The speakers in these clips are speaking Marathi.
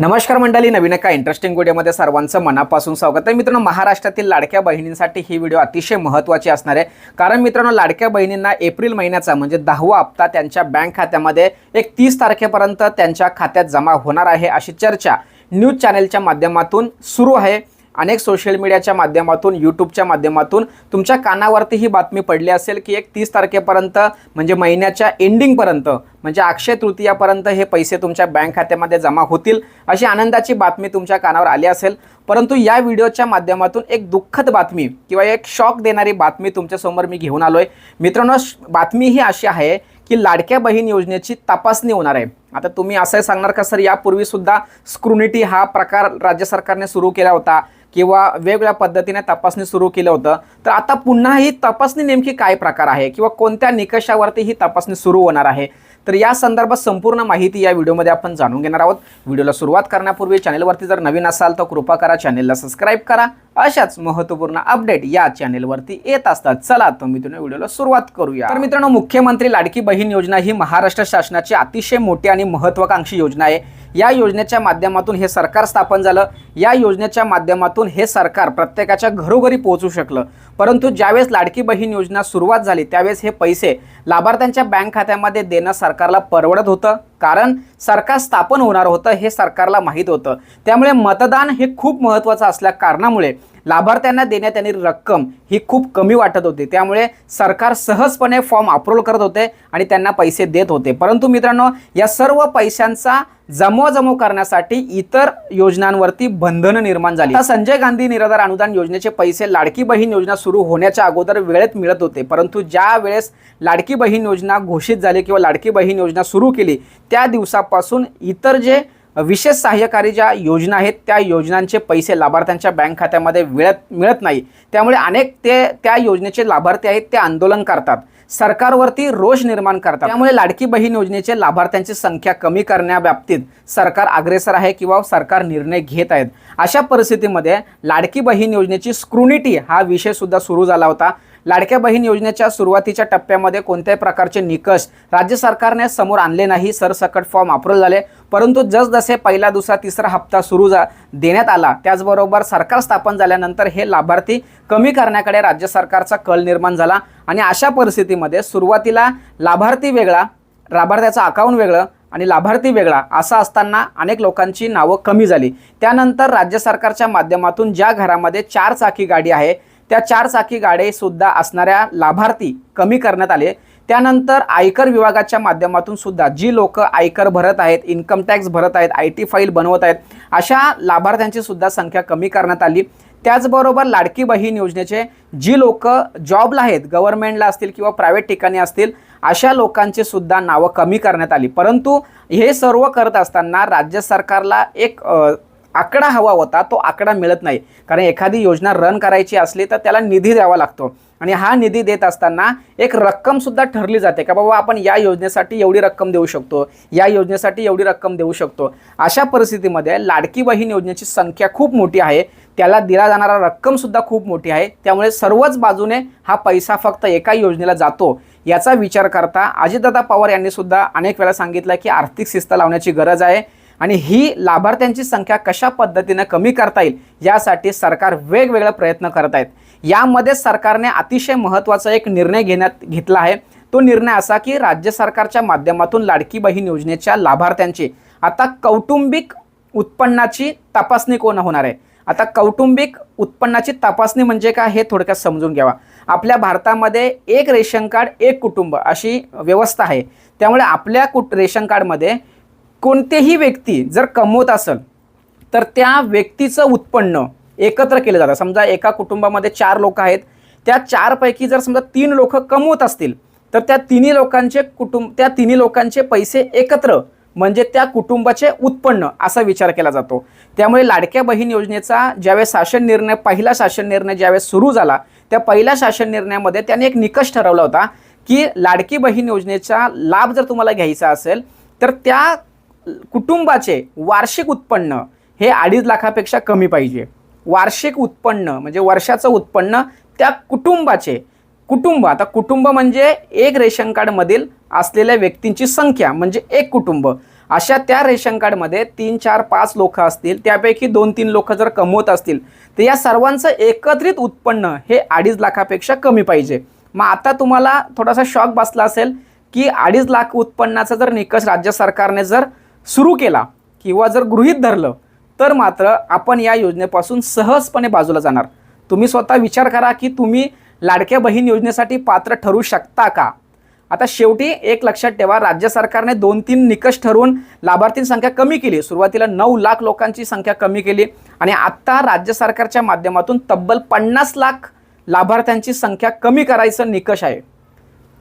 नमस्कार मंडळी नवीन एका इंटरेस्टिंग व्हिडिओमध्ये सर्वांचं मनापासून स्वागत आहे. मित्रांनो महाराष्ट्रातील लाडक्या बहिणींसाठी ही व्हिडिओ अतिशय महत्त्वाची असणार आहे. कारण मित्रांनो लाडक्या बहिणींना एप्रिल महिन्याचा म्हणजे दहावा हप्ता त्यांच्या बँक खात्यामध्ये एक तीस तारखेपर्यंत त्यांच्या खात्यात जमा होणार आहे अशी चर्चा न्यूज चॅनेलच्या माध्यमातून सुरू आहे. अनेक सोशल मीडियाच्या माध्यमातून यूट्यूबच्या माध्यमातून तुमच्या कानावरती ही बातमी पडली असेल की एक तीस तारखेपर्यंत म्हणजे महिन्याच्या एंडिंगपर्यंत म्हणजे अक्षय तृतीयापर्यंत हे पैसे तुमच्या बँक खात्यामध्ये जमा होतील अशी आनंदाची बातमी तुमच्या कानावर आली असेल. परंतु या व्हिडिओच्या माध्यमातून एक दुःखद बातमी किंवा एक शॉक देणारी बातमी तुमच्यासमोर मी घेऊन आलो आहे मित्रांनो श- बातमी ही अशी आहे की लाडक्या बहीण योजनेची तपासणी होणार आहे. आता तुम्ही असं सांगणार का सर यापूर्वीसुद्धा स्क्रुनिटी हा प्रकार राज्य सरकारने सुरू केला होता. किंवा वेगवेगळ्या पद्धतीने तपासणी सुरू केलं होतं. तर आता पुन्हा ही तपासणी नेमकी काय प्रकार आहे? किंवा कोणत्या निकषावरती ही तपासणी सुरू होणार आहे? तर या संदर्भात संपूर्ण माहिती या व्हिडिओमध्ये आपण जाणून घेणार आहोत. व्हिडिओला सुरुवात करण्यापूर्वी चॅनलवरती जर नवीन असाल तर कृपा करा चॅनेलला सबस्क्राईब करा. अशाच महत्त्वपूर्ण अपडेट या चॅनेलवरती येत असतात. चला तर मित्रांनो व्हिडिओला सुरुवात करूया. तर मित्रांनो मुख्यमंत्री लाडकी बहीण योजना ही महाराष्ट्र शासनाची अतिशय मोठी आणि महत्वाकांक्षी योजना आहे. या योजनेच्या माध्यमातून हे सरकार स्थापन झालं. या योजनेच्या माध्यमातून हे सरकार प्रत्येकाच्या घरोघरी पोहोचू शकलं. परंतु ज्यावेळेस लाडकी बहीण योजना सुरुवात झाली त्यावेळेस हे पैसे लाभार्थ्यांच्या बँक खात्यामध्ये देणं सरकारला परवडत होतं. कारण सरकार स्थापन होणार होतं हे सरकारला माहीत होतं. त्यामुळे मतदान हे खूप महत्त्वाचं असल्या कारणामुळे लाभार्थ्यांना देण्यात येणारी रक्कम ही खूप कमी वाटत होती. त्यामुळे सरकार सहजपणे फॉर्म अप्रूव्ह करत होते आणि त्यांना पैसे देत होते. परंतु मित्रांनो या सर्व पैशांचा जमवाजमव करण्यासाठी इतर योजनांवरती बंधनं निर्माण झाली. संजय गांधी निराधार अनुदान योजनेचे पैसे लाडकी बहीण योजना सुरू होण्याच्या अगोदर वेळेत मिळत होते. परंतु ज्या वेळेस लाडकी बहीण योजना घोषित झाली किंवा लाडकी बहीण योजना सुरू केली त्या दिवसापासून इतर जे विशेष सहाय्यकारी ज्या योजना आहेत त्या योजनांचे पैसे लाभार्थ्यांच्या बँक खात्यामध्ये मिळत मिळत नाही. त्यामुळे अनेक ते त्या योजनेचे लाभार्थी आहेत ते आंदोलन करतात. सरकारवरती रोष निर्माण करतात. त्यामुळे लाडकी बहीण योजनेचे लाभार्थ्यांची संख्या कमी करण्याबाबतीत सरकार अग्रेसर आहे किंवा सरकार निर्णय घेत आहेत. अशा परिस्थितीमध्ये लाडकी बहीण योजनेची स्क्रुनिटी हा विषय सुद्धा सुरू झाला होता. लाडक्या बहीण योजनेच्या सुरुवातीच्या टप्प्यामध्ये कोणत्याही प्रकारचे निकष राज्य सरकारने समोर आणले नाही. सरसकट फॉर्म अप्रूव्ह झाले. परंतु जसजसे पहिला दुसरा तिसरा हप्ता सुरू जा देण्यात आला त्याचबरोबर सरकार स्थापन झाल्यानंतर हे लाभार्थी कमी करण्याकडे राज्य सरकारचा कल निर्माण झाला आणि अशा परिस्थितीमध्ये सुरुवातीला लाभार्थी वेगळा लाभार्थ्याचं अकाउंट वेगळं आणि लाभार्थी वेगळा असं असताना अनेक लोकांची नावं कमी झाली. त्यानंतर राज्य सरकारच्या माध्यमातून ज्या घरामध्ये चार चाकी गाडी आहे त्या चार चाकी गाडीसुद्धा असणाऱ्या लाभार्थी कमी करण्यात आले. त्यानंतर आयकर विभागाच्या माध्यमातून सुद्धा जी लोक आयकर भरत आहेत इन्कम टॅक्स भरत आहेत आय टी फाईल बनवत आहेत अशा लाभार्थ्यांची सुद्धा संख्या कमी करण्यात आली. त्याचबरोबर लाडकी बहीण योजनेचे जी लोक जॉबला आहेत गव्हर्नमेंटला असतील किंवा प्रायव्हेट ठिकाणी असतील अशा लोकांची सुद्धा नावं कमी करण्यात आली. परंतु हे सर्व करत असताना राज्य सरकारला एक आकडा हवा होता तो आकडा मिळत नाही. कारण एखादी योजना रन करायची असली तर त्याला निधी द्यावा लागतो. आणि हा निधी देत असताना एक रक्कमसुद्धा ठरली जाते का बाबा आपण या योजनेसाठी एवढी रक्कम देऊ शकतो या योजनेसाठी एवढी रक्कम देऊ शकतो. अशा परिस्थितीमध्ये लाडकी बहीण योजनेची संख्या खूप मोठी आहे त्याला दिला जाणारा रक्कमसुद्धा खूप मोठी आहे त्यामुळे सर्वच बाजूने हा पैसा फक्त एका योजनेला जातो. याचा विचार करता अजितदादा पवार यांनीसुद्धा अनेक वेळा सांगितलं की आर्थिक शिस्त लावण्याची गरज आहे. आणि ही लाभार्थ्यांची संख्या कशा पद्धतीनं कमी करता येईल यासाठी सरकार वेगवेगळे प्रयत्न करत आहेत. यामध्ये सरकारने अतिशय महत्त्वाचा एक निर्णय घेण्यात घेतला आहे. तो निर्णय असा की राज्य सरकारच्या माध्यमातून लाडकी बहीण योजनेच्या लाभार्थ्यांची आता कौटुंबिक उत्पन्नाची तपासणी कोण होणार आहे? आता कौटुंबिक उत्पन्नाची तपासणी म्हणजे काय हे थोडक्यात समजून घ्यावा. आपल्या भारतामध्ये एक रेशन कार्ड एक कुटुंब अशी व्यवस्था आहे. त्यामुळे आपल्या कुट रेशन कार्डमध्ये कोणतेही व्यक्ती जर कमवत असेल तर त्या व्यक्तीचं उत्पन्न एकत्र केलं जातं. समजा एका कुटुंबामध्ये चार लोक आहेत त्या चारपैकी जर समजा तीन लोक कमवत असतील तर त्या तिन्ही लोकांचे कुटुंब त्या तिन्ही लोकांचे पैसे एकत्र म्हणजे त्या कुटुंबाचे उत्पन्न असा विचार केला जातो. त्यामुळे लाडक्या बहीण योजनेचा ज्यावेळेस शासन निर्णय पहिला शासन निर्णय ज्यावेळेस सुरू झाला त्या पहिल्या शासन निर्णयामध्ये त्याने एक निकष ठरवला होता की लाडकी बहीण योजनेचा लाभ जर तुम्हाला घ्यायचा असेल तर त्या कुटुंबाचे वार्षिक उत्पन्न हे अडीच लाखापेक्षा कमी पाहिजे. वार्षिक उत्पन्न म्हणजे वर्षाचं उत्पन्न त्या कुटुंबाचे कुटुंब आता कुटुंब म्हणजे एक रेशन कार्डमधील असलेल्या व्यक्तींची संख्या म्हणजे एक कुटुंब. अशा त्या रेशन कार्डमध्ये तीन चार पाच लोक असतील त्यापैकी दोन तीन लोक जर कमवत असतील तर या सर्वांचं एकत्रित उत्पन्न हे अडीच लाखापेक्षा कमी पाहिजे. मग आता तुम्हाला थोडासा शॉक बसला असेल की अडीच लाख उत्पन्नाचा जर निकष राज्य सरकारने जर सुरू केला किंवा जर गृहीत धरलं तर मात्र आपण या योजनेपासून सहजपणे बाजूला जाणार. तुम्ही स्वतः विचार करा की तुम्ही लाडक्या बहीण योजनेसाठी पात्र ठरू शकता का? आता शेवटी एक लक्षात ठेवा राज्य सरकारने दोन तीन निकष ठरवून लाभार्थी संख्या कमी केली. सुरुवातीला नऊ लाख लोकांची संख्या कमी केली आणि आत्ता राज्य सरकारच्या माध्यमातून तब्बल पन्नास लाख लाभार्थ्यांची संख्या कमी करायचं निकष आहे.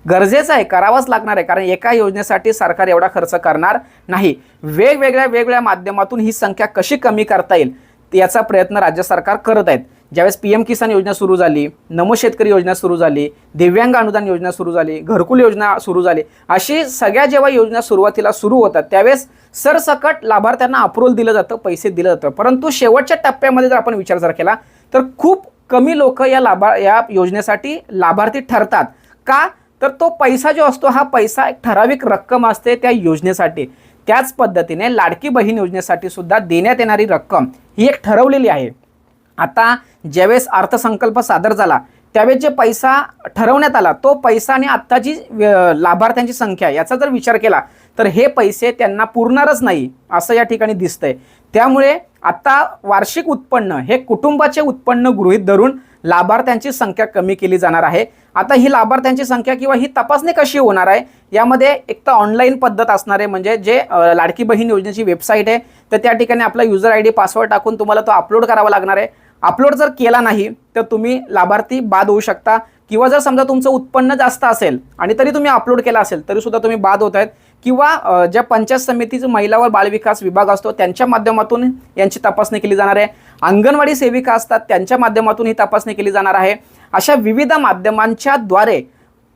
गरजेचं आहे करावंच लागणार आहे कारण एका योजनेसाठी सरकार एवढा खर्च करणार नाही. वेगवेगळ्या वेगवेगळ्या माध्यमातून ही संख्या कशी कमी करता येईल याचा प्रयत्न राज्य सरकार करत आहेत. ज्यावेळेस पी एम किसान योजना सुरू झाली नमो शेतकरी योजना सुरू झाली दिव्यांग अनुदान योजना सुरू झाली घरकुल योजना सुरू झाली अशी सगळ्या जेव्हा योजना सुरुवातीला सुरू होतात त्यावेळेस सरसकट लाभार्थ्यांना अप्रूव्हल दिलं जातं पैसे दिलं जातं. परंतु शेवटच्या टप्प्यामध्ये जर आपण विचार जर केला तर खूप कमी लोक या लाभा या योजनेसाठी लाभार्थी ठरतात. का? तर तो पैसा जो असतो हा पैसा एक ठराविक रक्कम असते त्या योजनेसाठी. त्याच पद्धतीने लाडकी बहीण योजनेसाठी सुद्धा देण्यात येणारी रक्कम ही एक ठरवलेली आहे. आता ज्यावेळेस अर्थसंकल्प सादर झाला त्यावेळेस जे पैसा ठरवण्यात आला तो पैसा आणि आत्ताची लाभार्थ्यांची संख्या याचा जर विचार केला तर हे पैसे त्यांना पुरणारच नाही असं या ठिकाणी दिसतंय. त्यामुळे आत्ता वार्षिक उत्पन्न हे कुटुंबाचे उत्पन्न गृहीत धरून लाभार्थ्यांची संख्या कमी केली जाणार आहे. आता ही लाभार्थ्यांची संख्या किंवा ही तपासणी कशी होणार आहे यामध्ये एक तर ऑनलाईन पद्धत असणार आहे म्हणजे जे लाडकी बहीण योजनेची वेबसाईट आहे तर त्या ठिकाणी आपला युजर आय डी पासवर्ड टाकून तुम्हाला तो अपलोड करावा लागणार आहे. अपलोड जर केला नाही तर तुम्ही लाभार्थी बाद होऊ शकता. किंवा जर समजा तुमचं उत्पन्न जास्त असेल आणि तरी तुम्ही अपलोड केला असेल तरी सुद्धा तुम्ही बाद होत आहेत. किंवा ज्या पंचायत समितीचं महिला व बालविकास विभाग असतो त्यांच्या माध्यमातून यांची तपासणी केली जाणार आहे. अंगणवाडी सेविका असतात त्यांच्या माध्यमातून ही तपासणी केली जाणार आहे. अशा विविध माध्यमांच्या द्वारे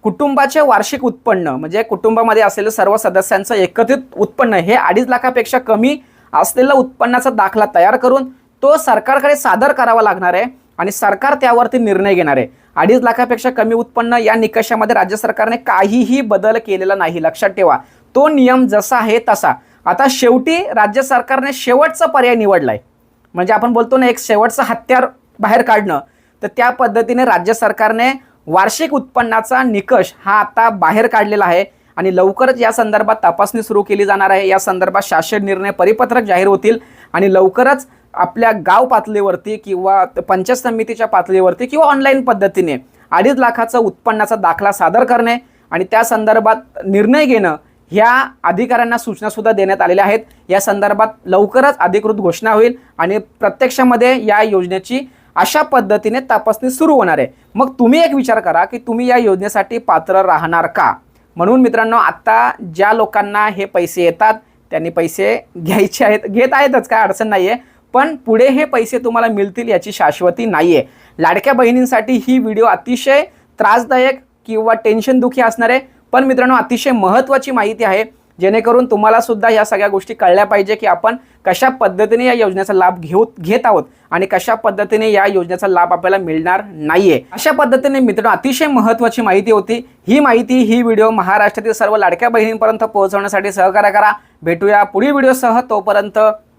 कुटुंबाचे वार्षिक उत्पन्न म्हणजे कुटुंबामध्ये असलेल्या सर्व सदस्यांचं एकत्रित उत्पन्न हे अडीच लाखापेक्षा कमी असलेला उत्पन्नाचा दाखला तयार करून तो सरकारकडे सादर करावा लागणार आहे आणि सरकार त्यावरती निर्णय घेणार आहे. अडीच लाखापेक्षा कमी उत्पन्न या निकषामध्ये राज्य सरकारने काहीही बदल केलेला नाही. लक्षात ठेवा तो नियम जसा आहे तसा. आता शेवटी राज्य सरकारने शेवटचा पर्याय निवडलाय. म्हणजे आपण बोलतो ना एक शेवटचं हत्यार बाहेर काढणं. तर त्या पद्धतीने राज्य सरकारने वार्षिक उत्पन्नाचा निकष हा आता बाहेर काढलेला आहे. आणि लवकरच या संदर्भात तपासणी सुरू केली जाणार आहे. या संदर्भात शासन निर्णय परिपत्रक जाहीर होतील. आणि लवकरच आपल्या गाव पातळीवरती किंवा पंचायत समितीच्या पातळीवरती किंवा ऑनलाईन पद्धतीने अडीच लाखाचा उत्पन्नाचा दाखला सादर करणे आणि त्या संदर्भात निर्णय घेणं ह्या अधिकाऱ्यांना सूचनासुद्धा देण्यात आलेल्या आहेत. या संदर्भात लवकरच अधिकृत घोषणा होईल आणि प्रत्यक्षामध्ये या योजनेची अशा पद्धतीने तपासणी सुरू होणार आहे. मग तुम्ही एक विचार करा की तुम्ही या योजनेसाठी पात्र राहणार का? म्हणून मित्रांनो आत्ता ज्या लोकांना हे पैसे येतात त्यांनी पैसे घ्यायचे आहेत घेत आहेतच काय अडचण नाही आहे पण पुढे हे पैसे तुम्हाला मिळतील याची शाश्वती नाही आहे लाडक्या बहिणींसाठी ही व्हिडिओ अतिशय त्रासदायक किंवा टेन्शन दुखी असणार आहे पण मित्रांनो अतिशय महत्त्वाची माहिती आहे. जेणेकरून तुम्हाला सुद्धा या सगळ्या गोष्टी कळल्या पाहिजे की आपण कशा पद्धतीने या योजनेचा लाभ घेऊ घेत आहोत आणि कशा पद्धतीने या योजनेचा लाभ आपल्याला मिळणार नाहीये. अशा पद्धतीने मित्रांनो अतिशय महत्त्वाची माहिती होती. ही माहिती ही व्हिडिओ महाराष्ट्रातील सर्व लाडक्या बहिणींपर्यंत पोहोचवण्यासाठी सहकार्य करा. भेटूया पुढील व्हिडिओसह. तोपर्यंत